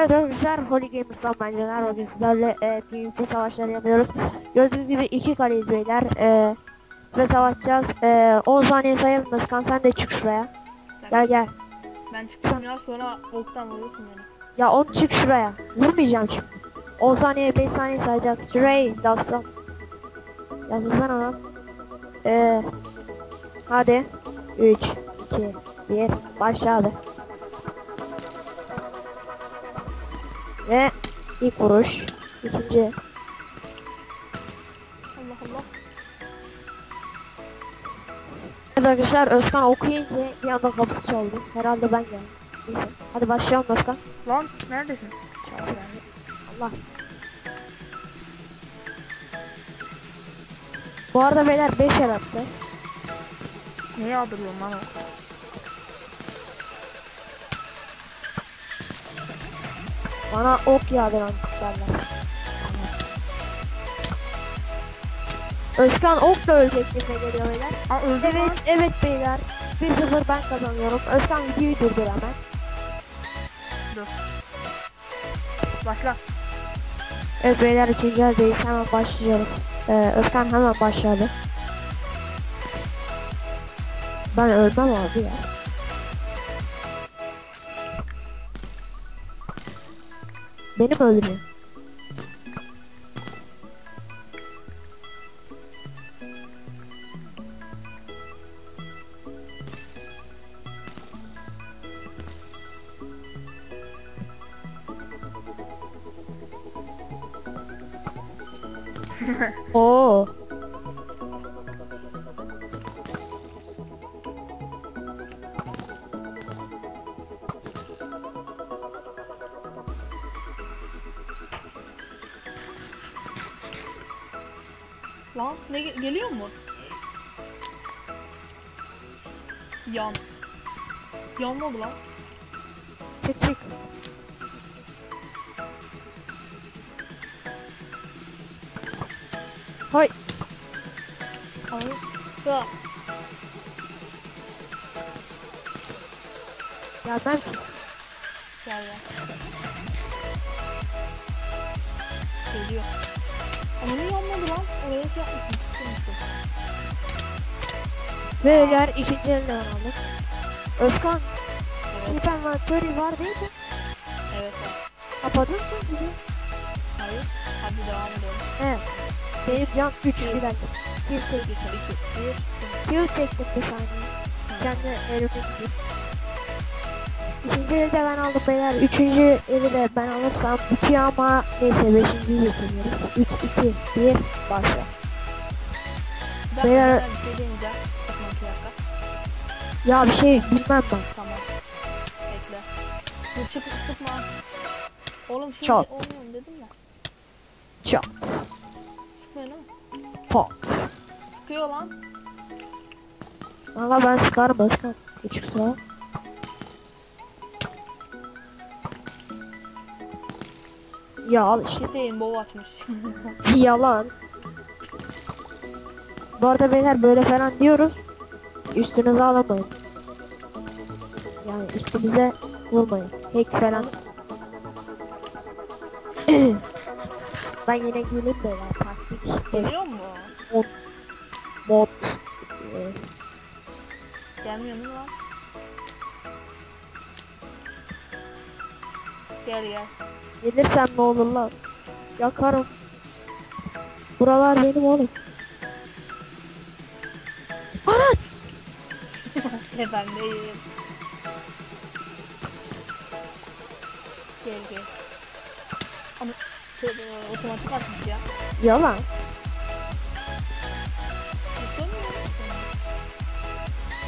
Evet arkadaşlar Holy Gamers'tan ben Caner bugün sizlerle e, PvP savaşları yapıyoruz. Gördüğünüz gibi iki kaleyiz beyler. E, ve savaşacağız. E, 10 saniye sayalım Özkan sen de çık şuraya. Gel gel. Ben çıktım ya sonra oktan vurursun beni. Ya onu çık şuraya. Vurmayacağım şimdi. 10 saniye 5 saniye sayacağız. Stray Dastan. Yazılsana lan. E, hadi. 3, 2, 1. Başla abi. Ve ilk vuruş. ikinci. Allah Allah. Evet arkadaşlar Özkan okuyunca bir anda kapısı çaldı. Herhalde ben geldim. Neyse. Hadi başlayalım Özkan. Lan neredesin? Allah. Bu arada beyler 5 el attı. Neye aldırıyorum lan o? Bana ok yağdıran tiplerler. Özkan okla ölecek gibi geliyor beyler. Öldü Evet lan. evet beyler. 1-0 ben kazanıyorum. Özkan videoyu durdur hemen. Dur. Başla. Evet beyler ikinci eldeyiz hemen başlıyoruz. Ee, Özkan hemen başladı. Ben ölmem abi ya. Beni mi öldürüyor? Oo. Lan ne ge- geliyor mu? Yan. Yan ne oldu lan? Çık çık. Hay. Ay. Ya. Ya ben Gel gel. Geliyor. Ama niye yanmadı lan? Oraya şey. Tutmuşsun. Beyler ikinci elden aldık. Özkan, Evet. Keep Inventory var değil mi? Evet. evet. Kapadın mı bizi? Hayır. Hadi devam edelim. He. Benim can 3 bir dakika. Kill çektim. 2, 1. Kill çektim bir saniye. Kendi elime gideyim. İkinci eli de ben aldım beyler. Üçüncü eli de ben alırsam bitiyor ama neyse beşinciyi geçemiyoruz. 3, 2, 1, başla. Bir dakika Beyler- ben bir şey deneyeceğim. İki. Ya bir şey bilmem ben. Tamam. Bekle. Dur çık sıkma. Oğlum şimdi Çat. olmuyor dedim ya. Çat. Sıkmayın ha. Fuck. Sıkıyor lan. Valla ben sıkarım Özkan. Küçük sıra. Ya al işte. Çeteyin bow açmış. Yalan. Bu arada beyler böyle falan diyoruz. Üstünüze alamayın. Yani üstünüze vurmayın. Hack falan. ben yine geleyim beyler taktik. Geliyor mu? Mod. Ee, Gelmiyor mu lan? Gel gel. Gelirsem ne olur lan? Yakarım. Buralar benim oğlum. Ne ben deyim. Gel gel. Ama şöyle otomatik açmış ya. Yalan.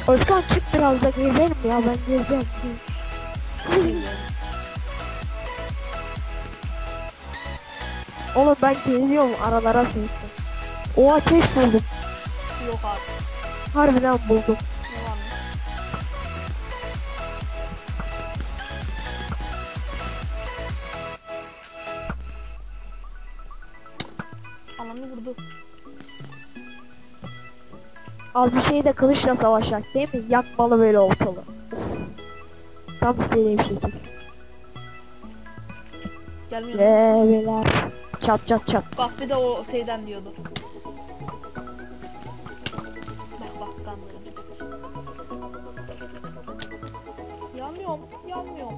Özkan çık biraz da gezelim ya ben gezeceğim. Oğlum ben geziyorum aralara sığsın. O ateş buldum. Yok abi. Harbiden buldum. Ne var mı? Ananı vurdu. Az bir şey de kılıçla savaşacak değil mi? Yakmalı böyle oltalı. Tam istediğim şekil. Gelmiyor. Ve beyler. Çat çat çat. Bak bir de o şeyden diyordu. Bak bak kandırıcı. Yanmıyorum, yanmıyorum.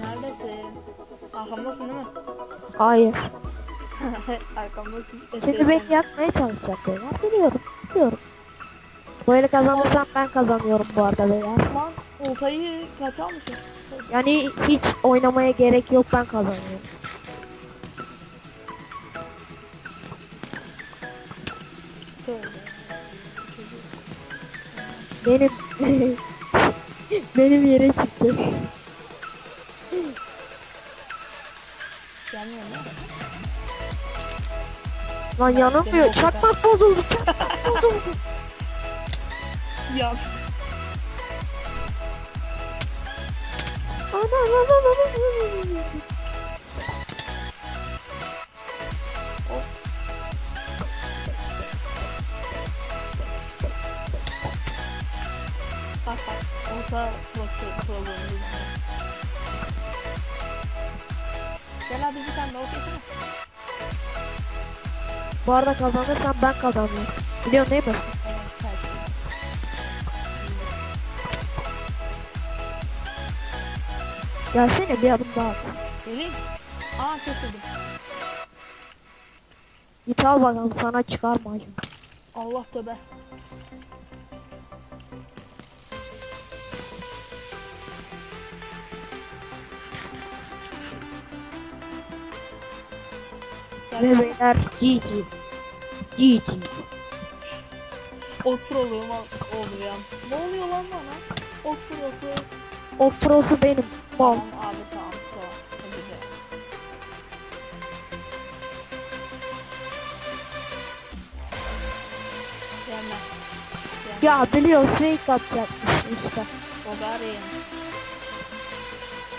Neredesin? Arkamdasın değil mi? Hayır. Arkamdasın. Şimdi beni yakmaya çalışacak beyler. Biliyorum. Biliyorum. Bu eli kazanırsam ben kazanıyorum bu arada beyler. Lan oltayı kaç almışım? Yani hiç oynamaya gerek yok ben kazanıyorum. Tövbe. Benim benim yere çıktı. Gelmiyor mu? Lan yanılmıyor. Çakmak bozuldu. Çakmak bozuldu. Ya. Ana ana ana ana, pro- programı. Gel abi bir tane daha okuyasana. Bu arada kazanırsam ben kazanıyorum. Biliyorsun değil mi? Gelsene bir adım daha at. Geleyim. Aa kesildim. Git al bakalım sana çıkar mı acaba? Allah tövbe. Ve beyler GG. GG. Oturuluğum al- oldu ya. Ne oluyor lan bana? Oturuyorsun. O prosu benim. Mal. Tamam abi tamam tamam. Ya biliyor fake atacakmış işte. İyi.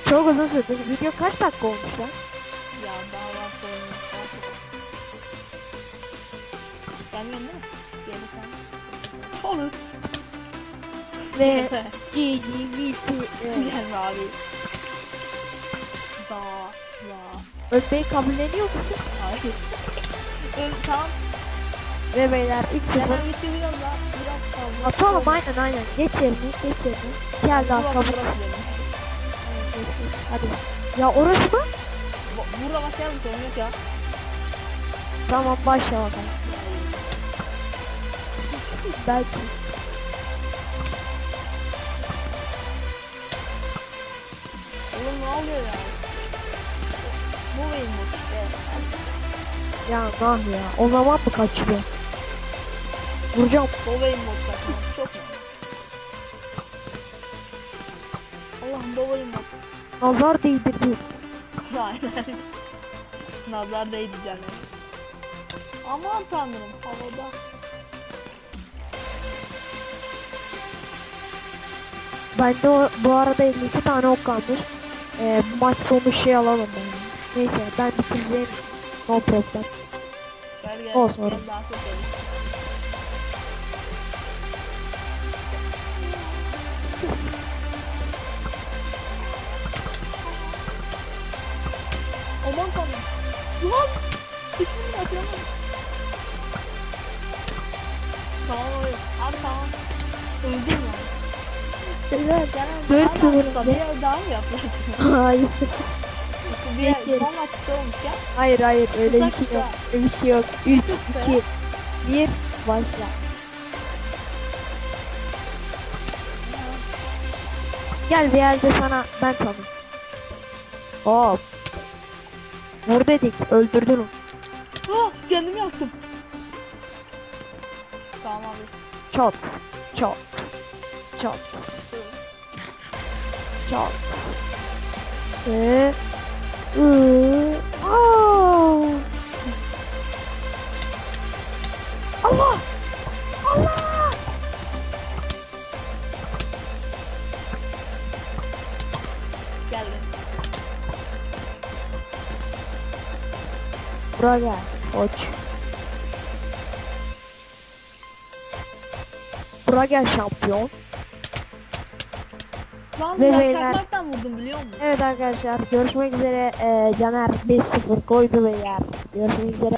Çok uzun sürdü. Video kaç dakika olmuş lan? Ya daha Olur. Ve GG VP. Evet. Gelme abi. Da. Da. Ölmeyi kabulleniyor musun? Hayır. Öl, tamam. Ve beyler 3-0. Hemen bitiriyorum da. Biraz kaldı. Atalım aynen aynen. Geç Burası, arkamı. burası benim. Hadi. Ya orası mı? Bu- Burada başlayalım sorun yok ya. Tamam başla bakalım. Belki. Oğlum ne oluyor ya? Bu benim bu işte. Ya nah ya. O zaman mı kaçıyor? Vuracağım. Benim bu saçma. Çok mu? Allah'ım benim bu. Nazar değdirdi. Aynen. Nazar değdi canım. Aman tanrım havada. Bende o, bu arada 52 tane ok kalmış. Ee, maç sonu şey alalım yani. Neyse ben bitireceğim. No problem. Gel gel. Olsun. Gel. Aman tanrım. Lan! Hiçbirini atamadım. Tamam abi. Abi tamam. Öldüm lan. Evet. Dört sıfır. Bir yer daha mı yaptık? Hayır. Bir Peki. son maçta olmuş ya. Hayır hayır öyle bir Kısa şey yok. kısa. Öyle bir şey yok. 3, Kısa. 2, 1 başla. Gel bir yerde sana ben tanım. Hop. Vur dedik öldürdün onu. Ah kendimi yaktım. Tamam abi. Çat. Çat. Çat. Çat. Ve ıı, aa! Allah! Allah! Gel. Koç. Buraya gel şampiyon. Lan Ve beyler- çakmaktan vurdum biliyor musun? Evet arkadaşlar görüşmek üzere. Ee, Caner 5-0 koydu beyler. Görüşmek üzere.